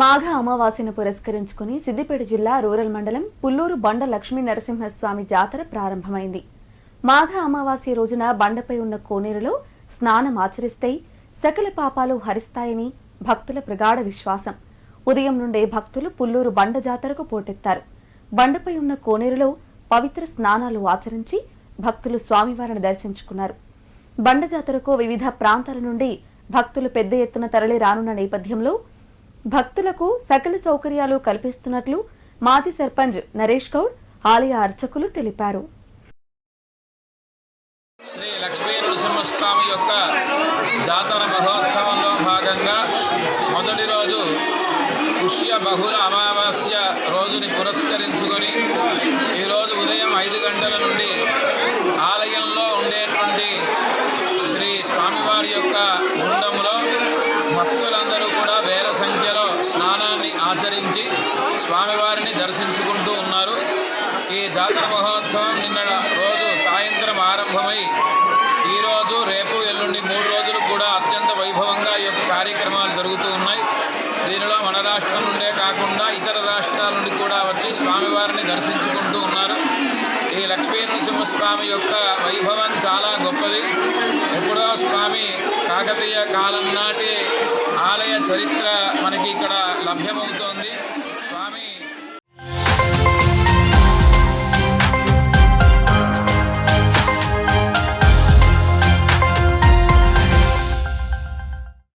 మాఘ అమావాస్యను పురస్కరించుకుని సిద్దిపేట జిల్లా రూరల్ మండలం పుల్లూరు బండ లక్ష్మీ నరసింహస్వామి జాతర ప్రారంభమైంది. మాఘ అమావాస్య రోజున బండపై ఉన్న కోనేరులో స్నానం ఆచరిస్తే సకల పాపాలు హరిస్తాయని భక్తుల ప్రగాఢ విశ్వాసం. ఉదయం నుండే భక్తులు పుల్లూరు బండ జాతరకు పోటెత్తారు. బండపై ఉన్న కోనేరులో పవిత్ర స్నానాలు ఆచరించి భక్తులు స్వామివారిని దర్శించుకున్నారు. బండ జాతరకు వివిధ ప్రాంతాల నుండి భక్తులు పెద్ద ఎత్తున తరలి రానున్న నేపథ్యంలో భక్తులకు సకల సౌకర్యాలు కల్పిస్తున్నట్లు మాజీ సర్పంచ్ నరేష్ గౌడ్ ఆలయ అర్చకులు తెలిపారు. శ్రీ లక్ష్మీ నృసింహస్వామి యొక్క జాతర మహోత్సవంలో భాగంగా మొదటి రోజు పుష్య బహుళ అమావాస్య రోజుని పురస్కరించుకొని ఈరోజు ఉదయం ఐదు గంటల నుండి స్నానాన్ని ఆచరించి స్వామివారిని దర్శించుకుంటూ ఉన్నారు. ఈ జాతర మహోత్సవం నిన్న రోజు సాయంత్రం ఆరంభమై ఈరోజు రేపు ఎల్లుండి మూడు రోజులు కూడా అత్యంత వైభవంగా ఈ యొక్క కార్యక్రమాలు జరుగుతూ ఉన్నాయి. దీనిలో మన రాష్ట్రం నుండే కాకుండా ఇతర రాష్ట్రాల నుండి కూడా వచ్చి స్వామివారిని దర్శించుకుంటూ ఉన్నారు. ఈ లక్ష్మీ నృసింహస్వామి యొక్క వైభవం చాలా గొప్పది. ఎప్పుడో స్వామి కాకతీయ కాలం నాటి ఆలయ చరిత్ర మనకి ఇక్కడ లభ్యమవుతోంది.